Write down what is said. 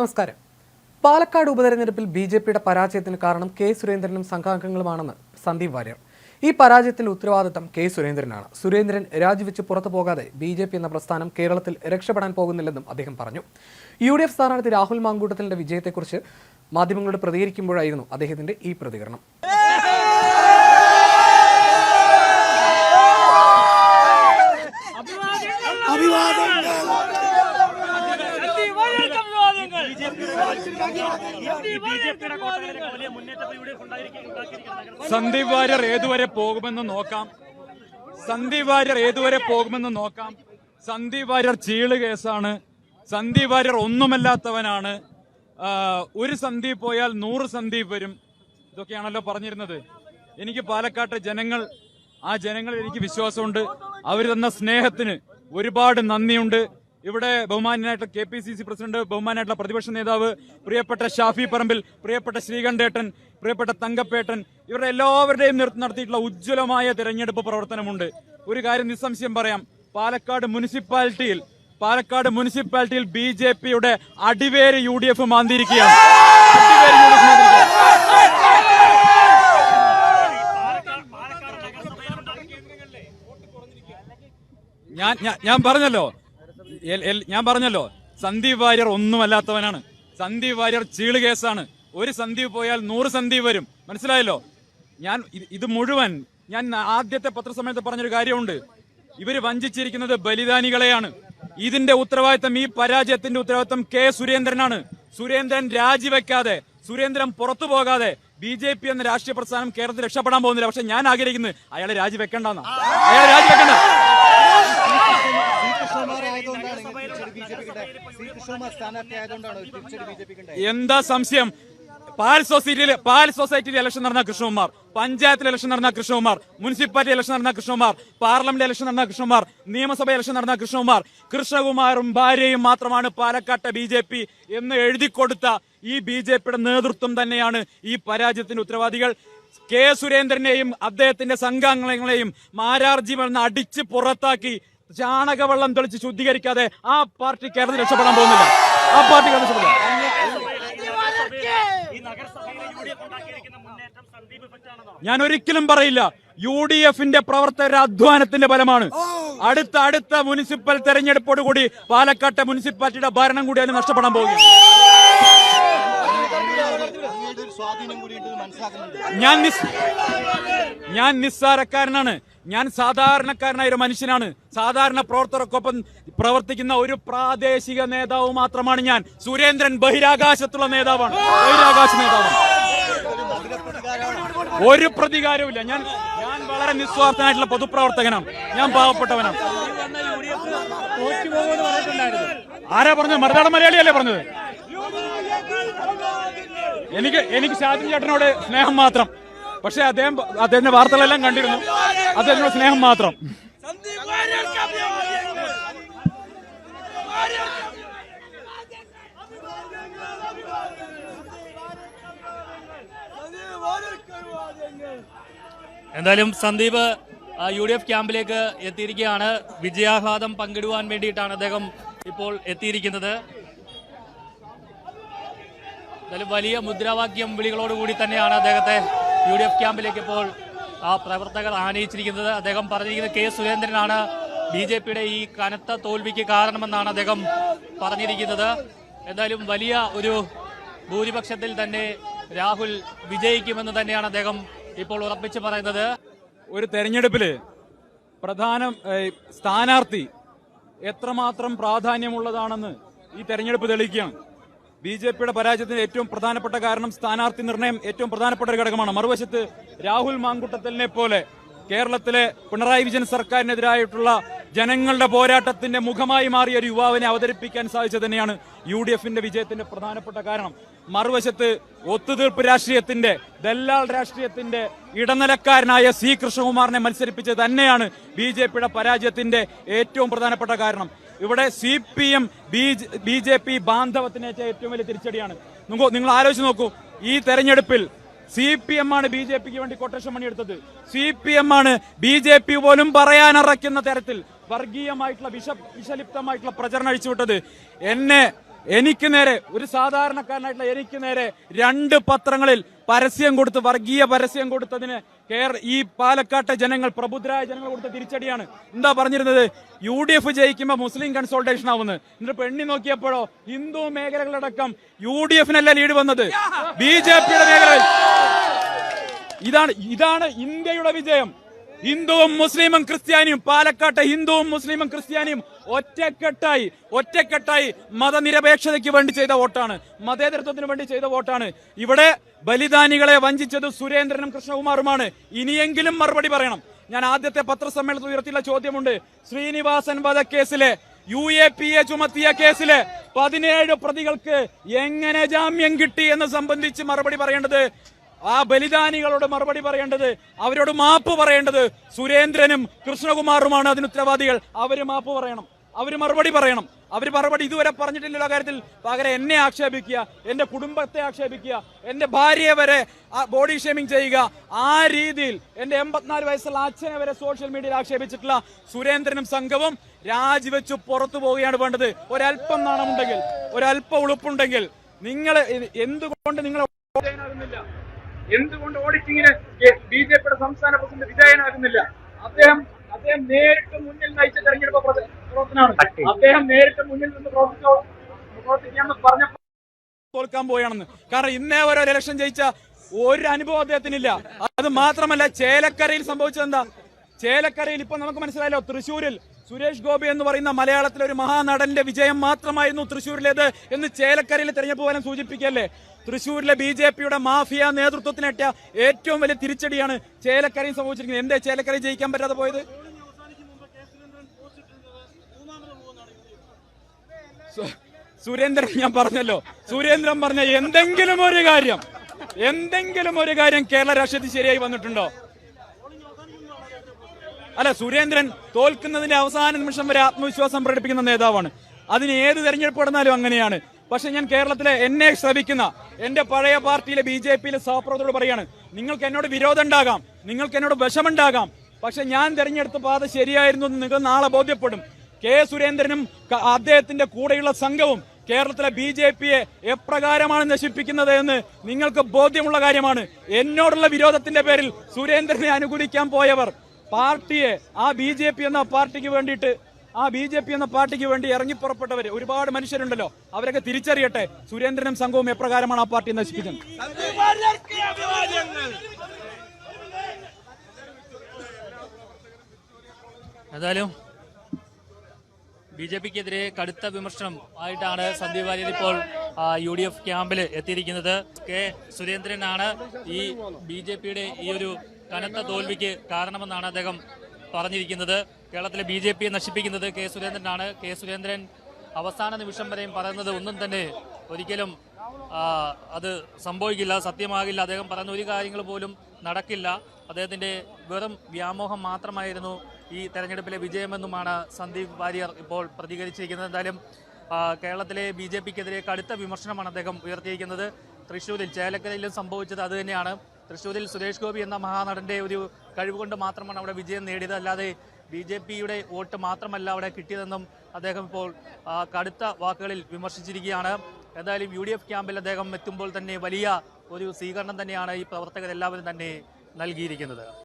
നമസ്കാരം. പാലക്കാട് ഉപതെരഞ്ഞെടുപ്പിൽ B J പിയുടെ പരാജയത്തിന് കാരണം കെ സുരേന്ദ്രനും സംഘാംഗങ്ങളുമാണെന്ന് സന്ദീപ് വാര്യർ. ഈ പരാജയത്തിന്റെ ഉത്തരവാദിത്തം കെ സുരേന്ദ്രനാണ്. സുരേന്ദ്രൻ രാജിവെച്ച് പുറത്തു പോകാതെ ബി ജെ പി എന്ന പ്രസ്ഥാനം കേരളത്തിൽ രക്ഷപ്പെടാൻ പോകുന്നില്ലെന്നും അദ്ദേഹം പറഞ്ഞു. യു ഡി എഫ് സ്ഥാനാർത്ഥി രാഹുൽ മാങ്കൂട്ടത്തിന്റെ വിജയത്തെക്കുറിച്ച് മാധ്യമങ്ങളോട് പ്രതികരിക്കുമ്പോഴായിരുന്നു അദ്ദേഹത്തിന്റെ ഈ പ്രതികരണം. സന്ദീപ് വാര്യർ ഏതുവരെ പോകുമെന്ന് നോക്കാം. സന്ദീപ് വാര്യർ ഏതുവരെ പോകുമെന്ന് നോക്കാം. സന്ദീപ് വാര്യർ ചീൾ കേസാണ്. സന്ദീപ് വാര്യർ ഒന്നുമല്ലാത്തവനാണ്. ഒരു സന്ദീപ് പോയാൽ നൂറ് സന്ദീപ് വരും. ഇതൊക്കെയാണല്ലോ പറഞ്ഞിരുന്നത്. എനിക്ക് പാലക്കാട്ടെ ജനങ്ങൾ ആ ജനങ്ങളിൽ എനിക്ക് വിശ്വാസമുണ്ട്. അവർ തന്ന സ്നേഹത്തിന് ഒരുപാട് നന്ദിയുണ്ട്. ഇവിടെ ബഹുമാനായിട്ടുള്ള K P C C president ബഹുമാനായിട്ടുള്ള പ്രതിപക്ഷ നേതാവ് പ്രിയപ്പെട്ട ഷാഫി പറമ്പിൽ പ്രിയപ്പെട്ട ശ്രീകണ്ഠേട്ടൻ പ്രിയപ്പെട്ട തങ്കപ്പേട്ടൻ ഇവരുടെ എല്ലാവരുടെയും നടത്തിയിട്ടുള്ള ഉജ്ജ്വലമായ തിരഞ്ഞെടുപ്പ് പ്രവർത്തനമുണ്ട്. ഒരു കാര്യം നിസ്സംശയം പറയാം. പാലക്കാട് മുനിസിപ്പാലിറ്റിയിൽ പാലക്കാട് മുനിസിപ്പാലിറ്റിയിൽ ബി ജെ പിയുടെ അടിവേര് യു ഡി എഫ് മാന്തിയിരിക്കുകയാണ്. ഞാൻ ഞാൻ- പറഞ്ഞല്ലോ ഞാൻ പറഞ്ഞല്ലോ സന്ദീപ് വാര്യർ ഒന്നുമല്ലാത്തവനാണ്. സന്ദീപ് വാര്യർ ചീൾ കേസാണ്. ഒരു സന്ദീപ് പോയാൽ നൂറ് സന്ദീപ് വരും. മനസ്സിലായല്ലോ? ഞാൻ ഇത് മുഴുവൻ ഞാൻ ആദ്യത്തെ പത്രസമയത്ത് പറഞ്ഞൊരു കാര്യമുണ്ട്. ഇവർ വഞ്ചിച്ചിരിക്കുന്നത് ബലിദാനികളെയാണ്. ഇതിന്റെ ഉത്തരവാദിത്തം ഈ പരാജയത്തിന്റെ ഉത്തരവാദിത്തം കെ സുരേന്ദ്രനാണ്. സുരേന്ദ്രൻ രാജിവെക്കാതെ സുരേന്ദ്രൻ പുറത്തു പോകാതെ ബി ജെ പി എന്ന രാഷ്ട്രീയ പ്രസ്ഥാനം കേരളത്തിൽ രക്ഷപ്പെടാൻ പോകുന്നില്ല. പക്ഷെ ഞാൻ ആഗ്രഹിക്കുന്നത് അയാളെ രാജിവെക്കണ്ടെന്നാണ് അയാളെ രാജിവെക്കണ്ട. എന്താ സംശയം? പാൽ സൊസൈറ്റിയിൽ പാൽ സൊസൈറ്റിയിൽ ഇലക്ഷൻ നടന്ന കൃഷ്ണകുമാർ പഞ്ചായത്തിൽ ഇലക്ഷൻ നടന്ന കൃഷ്ണകുമാർ മുനിസിപ്പാലിറ്റി ഇലക്ഷൻ നടന്ന കൃഷ്ണകുമാർ പാർലമെന്റ് ഇലക്ഷൻ നടന്ന കൃഷ്ണകുമാർ നിയമസഭ ഇലക്ഷൻ നടന്ന കൃഷ്ണകുമാർ കൃഷ്ണകുമാറും ഭാര്യയും മാത്രമാണ് പാലക്കാട്ടെ ബി ജെ പി എന്ന് എഴുതി കൊടുത്ത ഈ ബി ജെ പിയുടെ നേതൃത്വം തന്നെയാണ് ഈ പരാജയത്തിന്റെ ഉത്തരവാദികൾ. കെ സുരേന്ദ്രനെയും അദ്ദേഹത്തിന്റെ സംഘാംഗങ്ങളെയും മാരാർജി എന്ന് അടിച്ച് പുറത്താക്കി ചാണകവെള്ളം തെളിച്ച് ശുദ്ധീകരിക്കാതെ ആ പാർട്ടി കേരളത്തിൽ രക്ഷപ്പെടാൻ പോകുന്നില്ല. ആ പാർട്ടി കേരളത്തിൽ രക്ഷപ്പെടില്ല. ഞാൻ ഒരിക്കലും പറയില്ല. യു ഡി എഫിന്റെ പ്രവർത്തകരുടെ അധ്വാനത്തിന്റെ ഫലമാണ്. അടുത്ത അടുത്ത മുനിസിപ്പൽ തെരഞ്ഞെടുപ്പോട് കൂടി പാലക്കാട്ടെ മുനിസിപ്പാലിറ്റിയുടെ ഭരണം കൂടി അതിന് നഷ്ടപ്പെടാൻ പോകുകയാണ് മനസ്സിലാക്കുന്നുണ്ട്. ഞാൻ ഞാൻ നിസ്സാരക്കാരനാണ്. ഞാൻ സാധാരണക്കാരനായ ഒരു മനുഷ്യനാണ്. സാധാരണ പ്രവർത്തകർക്കൊപ്പം പ്രവർത്തിക്കുന്ന ഒരു പ്രാദേശിക നേതാവ് മാത്രമാണ് ഞാൻ. സുരേന്ദ്രൻ ബഹിരാകാശത്തുള്ള നേതാവാണ്. ബഹിരാകാശ നേതാവാണ്. ഒരു പ്രതികാരവുമില്ല ഞാൻ ഞാൻ വളരെ നിസ്വാർത്ഥനായിട്ടുള്ള പൊതുപ്രവർത്തകനാണ്. ഞാൻ പാവപ്പെട്ടവനാണ്. ആരാ പറഞ്ഞത്? മറുനാടൻ മലയാളിയല്ലേ പറഞ്ഞത്? എനിക്ക് എനിക്ക് ഷാജൻ ചേട്ടനോട് സ്നേഹം മാത്രം. പക്ഷെ അദ്ദേഹം അദ്ദേഹത്തിന്റെ വാർത്തകളെല്ലാം കണ്ടിരുന്നു. അദ്ദേഹത്തിനോട് സ്നേഹം മാത്രം. എന്തായാലും സന്ദീപ് യു ഡി എഫ് ക്യാമ്പിലേക്ക് എത്തിയിരിക്കുകയാണ്. വിജയാഹ്ലാദം പങ്കിടുവാൻ വേണ്ടിയിട്ടാണ് അദ്ദേഹം ഇപ്പോൾ എത്തിയിരിക്കുന്നത്. എന്തായാലും വലിയ മുദ്രാവാക്യം വിളികളോടുകൂടി തന്നെയാണ് അദ്ദേഹത്തെ യു ഡി എഫ് ക്യാമ്പിലേക്ക് ഇപ്പോൾ പ്രവർത്തകർ ആനയിച്ചിരിക്കുന്നത്. അദ്ദേഹം പറഞ്ഞിരിക്കുന്നത് കെ സുരേന്ദ്രനാണ്. ബി ജെ പിയുടെ ഈ കനത്ത തോൽവിക്ക് കാരണമെന്നാണ് അദ്ദേഹം പറഞ്ഞിരിക്കുന്നത്. എന്തായാലും വലിയ ഒരു ഭൂരിപക്ഷത്തിൽ തന്നെ രാഹുൽ വിജയിക്കുമെന്ന് തന്നെയാണ് അദ്ദേഹം ഇപ്പോൾ ഉറപ്പിച്ച് പറയുന്നത്. ഒരു തെരഞ്ഞെടുപ്പിൽ പ്രധാന സ്ഥാനാർത്ഥി എത്രമാത്രം പ്രാധാന്യമുള്ളതാണെന്ന് ഈ തെരഞ്ഞെടുപ്പ് തെളിയിക്കുകയാണ്. ബി ജെ പിയുടെ പരാജയത്തിന് ഏറ്റവും പ്രധാനപ്പെട്ട കാരണം സ്ഥാനാർത്ഥി നിർണയം ഏറ്റവും പ്രധാനപ്പെട്ട ഒരു ഘടകമാണ്. മറുവശത്ത് രാഹുൽ മാങ്കുട്ടത്തലിനെ പോലെ കേരളത്തിലെ പിണറായി വിജയൻ സർക്കാരിനെതിരായിട്ടുള്ള ജനങ്ങളുടെ പോരാട്ടത്തിന്റെ മുഖമായി മാറിയ ഒരു യുവാവിനെ അവതരിപ്പിക്കാൻ സാധിച്ചത് തന്നെയാണ് യു ഡി എഫിന്റെ വിജയത്തിന്റെ പ്രധാനപ്പെട്ട കാരണം. മറുവശത്ത് ഒത്തുതീർപ്പ് രാഷ്ട്രീയത്തിന്റെ ദല്ലാൾ രാഷ്ട്രീയത്തിന്റെ ഇടനിലക്കാരനായ സി കൃഷ്ണകുമാറിനെ മത്സരിപ്പിച്ചത് തന്നെയാണ് ബി ജെ പിയുടെ പരാജയത്തിന്റെ ഏറ്റവും പ്രധാനപ്പെട്ട കാരണം. ഇവിടെ C P M B J P ബാന്ധവത്തിനേറ്റ ഏറ്റവും വലിയ തിരിച്ചടിയാണ്. നിങ്ങൾ- ആലോചിച്ച് നോക്കൂ. ഈ തെരഞ്ഞെടുപ്പിൽ സി പി എം ആണ് ബി ജെ പിക്ക് വേണ്ടി കൊട്ടേഷൻ പണിയെടുത്തത്. സി പി എം ആണ് ബി ജെ പി പോലും പറയാനറയ്ക്കുന്ന തരത്തിൽ വർഗീയമായിട്ടുള്ള വിഷ വിഷലിപ്തമായിട്ടുള്ള പ്രചരണം അഴിച്ചുവിട്ടത്. എന്നെ എനിക്ക് നേരെ ഒരു സാധാരണക്കാരനായിട്ടുള്ള എനിക്ക് നേരെ രണ്ട് പത്രങ്ങളിൽ പരസ്യം കൊടുത്ത് വർഗീയ പരസ്യം കൊടുത്തതിന് കേര ഈ പാലക്കാട്ടെ ജനങ്ങൾ പ്രബുദ്ധരായ ജനങ്ങൾ കൊടുത്ത തിരിച്ചടിയാണ്. എന്താ പറഞ്ഞിരുന്നത്? യു ഡി എഫ് ജയിക്കുമ്പോൾ മുസ്ലിം കൺസൾട്ടേഷൻ ആവുന്നത് എന്നിട്ട് പെണ്ണി നോക്കിയപ്പോഴോ ഹിന്ദു മേഖലകളടക്കം യു ഡി എഫിനല്ല ലീഡ് വന്നത്? ബി ജെ പിയുടെ മേഖലയിൽ. ഇതാണ് ഇതാണ് ഇന്ത്യയുടെ വിജയം. ഹിന്ദുവും മുസ്ലിമും ക്രിസ്ത്യാനിയും പാലക്കാട്ടെ ഹിന്ദുവും മുസ്ലിമും ക്രിസ്ത്യാനിയും ഒറ്റക്കെട്ടായി ഒറ്റക്കെട്ടായി മതനിരപേക്ഷതയ്ക്ക് വേണ്ടി ചെയ്ത വോട്ടാണ്. മതേതരത്വത്തിന് വേണ്ടി ചെയ്ത വോട്ടാണ്. ഇവിടെ ബലിദാനികളെ വഞ്ചിച്ചത് സുരേന്ദ്രനും കൃഷ്ണകുമാറുമാണ്. ഇനിയെങ്കിലും മറുപടി പറയണം. ഞാൻ ആദ്യത്തെ പത്രസമ്മേളനത്തിൽ ഉയർത്തിയുള്ള ചോദ്യമുണ്ട്. ശ്രീനിവാസൻ വധക്കേസിലെ യു എ പി എ ചുമത്തിയ കേസിലെ പതിനേഴ് പ്രതികൾക്ക് എങ്ങനെ ജാമ്യം കിട്ടി എന്ന് സംബന്ധിച്ച് മറുപടി പറയേണ്ടത്? ആ ബലിദാനികളോട് മറുപടി പറയേണ്ടത്? അവരോട് മാപ്പ് പറയേണ്ടത്? സുരേന്ദ്രനും കൃഷ്ണകുമാറുമാണ് അതിന് ഉത്തരവാദികൾ. അവർ മാപ്പ് പറയണം. അവർ മറുപടി പറയണം. അവർ മറുപടി ഇതുവരെ പറഞ്ഞിട്ടില്ലല്ലോ കാര്യത്തിൽ. പകരം എന്നെ ആക്ഷേപിക്കുക എന്റെ കുടുംബത്തെ ആക്ഷേപിക്കുക എന്റെ ഭാര്യയെ വരെ ബോഡി ഷേമിംഗ് ചെയ്യുക. ആ രീതിയിൽ എന്റെ എൺപത്തിനാല് വയസ്സുള്ള അച്ഛനെ വരെ സോഷ്യൽ മീഡിയയിൽ ആക്ഷേപിച്ചിട്ടുള്ള സുരേന്ദ്രനും സംഘവും രാജിവെച്ച് പുറത്തു പോവുകയാണ് വേണ്ടത്. ഒരല്പം നാണമുണ്ടെങ്കിൽ ഒരല്പം ഉളുപ്പുണ്ടെങ്കിൽ നിങ്ങൾ എന്തുകൊണ്ട് നിങ്ങൾ എന്തുകൊണ്ട് ഓഡിറ്റിങ്ങിന് ബി ജെ പിയുടെ സംസ്ഥാന പ്രസിഡന്റ് വിധേയനാകുന്നില്ല? അദ്ദേഹം അദ്ദേഹം നേരിട്ട് മുന്നിൽ നയിച്ച തെരഞ്ഞെടുപ്പ് പ്രവർത്തനമാണ്. അദ്ദേഹം നേരിട്ട് മുന്നിൽ നിന്ന് പ്രവർത്തിച്ചോ പ്രവർത്തിക്കാമെന്ന് പറഞ്ഞപ്പോൾ തോൽക്കാൻ പോയാണെന്ന്. കാരണം ഇന്നേ വരെ ഒരു ഇലക്ഷൻ ജയിച്ച ഒരു അനുഭവം അദ്ദേഹത്തിനില്ല. അത് മാത്രമല്ല ചേലക്കരയിൽ സംഭവിച്ചത് എന്താ? ചേലക്കരയിൽ ഇപ്പൊ നമുക്ക് മനസ്സിലായല്ലോ തൃശ്ശൂരിൽ സുരേഷ് ഗോപി എന്ന് പറയുന്ന മലയാളത്തിലെ ഒരു മഹാനടന്റെ വിജയം മാത്രമായിരുന്നു തൃശ്ശൂരിലേത് എന്ന് ചേലക്കരയിൽ തെരഞ്ഞെടുപ്പ് ഫലം സൂചിപ്പിക്കല്ലേ തൃശ്ശൂരിലെ ബി ജെ പിയുടെ മാഫിയ നേതൃത്വത്തിനെട്ടിയ ഏറ്റവും വലിയ തിരിച്ചടിയാണ് ചേലക്കരയിൽ സംഭവിച്ചിരിക്കുന്നത്. എന്തേ ചേലക്കരയിൽ ജയിക്കാൻ പറ്റാതെ പോയത്? സുരേന്ദ്രൻ ഞാൻ പറഞ്ഞല്ലോ. സുരേന്ദ്രൻ പറഞ്ഞ എന്തെങ്കിലും ഒരു കാര്യം എന്തെങ്കിലും ഒരു കാര്യം കേരള രാഷ്ട്രീയത്തിൽ ശരിയായി വന്നിട്ടുണ്ടോ? അല്ല സുരേന്ദ്രൻ തോൽക്കുന്നതിന്റെ അവസാന നിമിഷം വരെ ആത്മവിശ്വാസം പ്രകടിപ്പിക്കുന്ന നേതാവാണ്. അതിന് ഏത് തെരഞ്ഞെടുപ്പ് നടന്നാലും അങ്ങനെയാണ്. പക്ഷെ ഞാൻ കേരളത്തിലെ എന്നെ ശ്രമിക്കുന്ന എന്റെ പഴയ പാർട്ടിയിലെ ബി ജെ പിയിലെ സഹപ്രവർത്തകരോട് പറയാണ് നിങ്ങൾക്ക് എന്നോട് വിരോധം ഉണ്ടാകാം നിങ്ങൾക്ക് എന്നോട് വിഷമുണ്ടാകാം പക്ഷെ ഞാൻ തെരഞ്ഞെടുത്ത പാത ശരിയായിരുന്നു എന്ന് നിങ്ങൾ നാളെ ബോധ്യപ്പെടും. കെ സുരേന്ദ്രനും അദ്ദേഹത്തിന്റെ കൂടെയുള്ള സംഘവും കേരളത്തിലെ ബി ജെ പിയെ എപ്രകാരമാണ് നശിപ്പിക്കുന്നത് എന്ന് നിങ്ങൾക്ക് ബോധ്യമുള്ള കാര്യമാണ്. എന്നോടുള്ള വിരോധത്തിന്റെ പേരിൽ സുരേന്ദ്രനെ അനുകൂലിക്കാൻ പോയവർ പാർട്ടിയെ ആ ബി ജെ പി എന്ന പാർട്ടിക്ക് വേണ്ടിയിട്ട് ആ ബി ജെ പി എന്ന പാർട്ടിക്ക് വേണ്ടി ഇറങ്ങിപ്പുറപ്പെട്ടവർ ഒരുപാട് മനുഷ്യരുണ്ടല്ലോ അവരൊക്കെ തിരിച്ചറിയട്ടെ സുരേന്ദ്രനും സംഘവും എപ്രകാരമാണ് ആ പാർട്ടി നശിപ്പിക്കുന്നത്. എന്തായാലും ബി ജെ പിക്കെതിരെ കടുത്ത വിമർശനം ആയിട്ടാണ് സന്ദീപ് വാര്യർ ഇപ്പോൾ യു ഡി എഫ് ക്യാമ്പിൽ എത്തിയിരിക്കുന്നത്. കെ സുരേന്ദ്രനാണ് ഈ ബി ജെ പിയുടെ ഈ ഒരു കനത്ത തോൽവിക്ക് കാരണമെന്നാണ് അദ്ദേഹം പറഞ്ഞിരിക്കുന്നത്. കേരളത്തിലെ ബി ജെ പിയെ നശിപ്പിക്കുന്നത് കെ സുരേന്ദ്രനാണ്. കെ സുരേന്ദ്രൻ അവസാന നിമിഷം വരെയും പറയുന്നത് ഒന്നും തന്നെ ഒരിക്കലും അത് സംഭവിക്കില്ല സത്യമാകില്ല. അദ്ദേഹം പറയുന്ന ഒരു കാര്യങ്ങൾ പോലും നടക്കില്ല. അദ്ദേഹത്തിന്റെ വെറും വ്യാമോഹം മാത്രമായിരുന്നു ഈ തെരഞ്ഞെടുപ്പിലെ വിജയമെന്നുമാണ് സന്ദീപ് വാര്യർ ഇപ്പോൾ പ്രതികരിച്ചിരിക്കുന്നത്. എന്തായാലും കേരളത്തിലെ ബി ജെ പിക്കെതിരെ കടുത്ത വിമർശനമാണ് അദ്ദേഹം ഉയർത്തിയിരിക്കുന്നത്. തൃശ്ശൂരിൽ ചേലക്കരയിലും സംഭവിച്ചത് അത് തന്നെയാണ്. തൃശ്ശൂരിൽ സുരേഷ് ഗോപി എന്ന മഹാനടന്റെ ഒരു കഴിവുകൊണ്ട് മാത്രമാണ് അവിടെ വിജയം നേടിയത്. അല്ലാതെ ബി ജെ പിയുടെ വോട്ട് മാത്രമല്ല അവിടെ കിട്ടിയതെന്നും അദ്ദേഹം ഇപ്പോൾ കടുത്ത വാക്കുകളിൽ വിമർശിച്ചിരിക്കുകയാണ്. എന്തായാലും യു ഡി എഫ് ക്യാമ്പിൽ അദ്ദേഹം എത്തുമ്പോൾ തന്നെ വലിയ ഒരു സ്വീകരണം തന്നെയാണ് ഈ പ്രവർത്തകരെല്ലാവരും തന്നെ നൽകിയിരിക്കുന്നത്.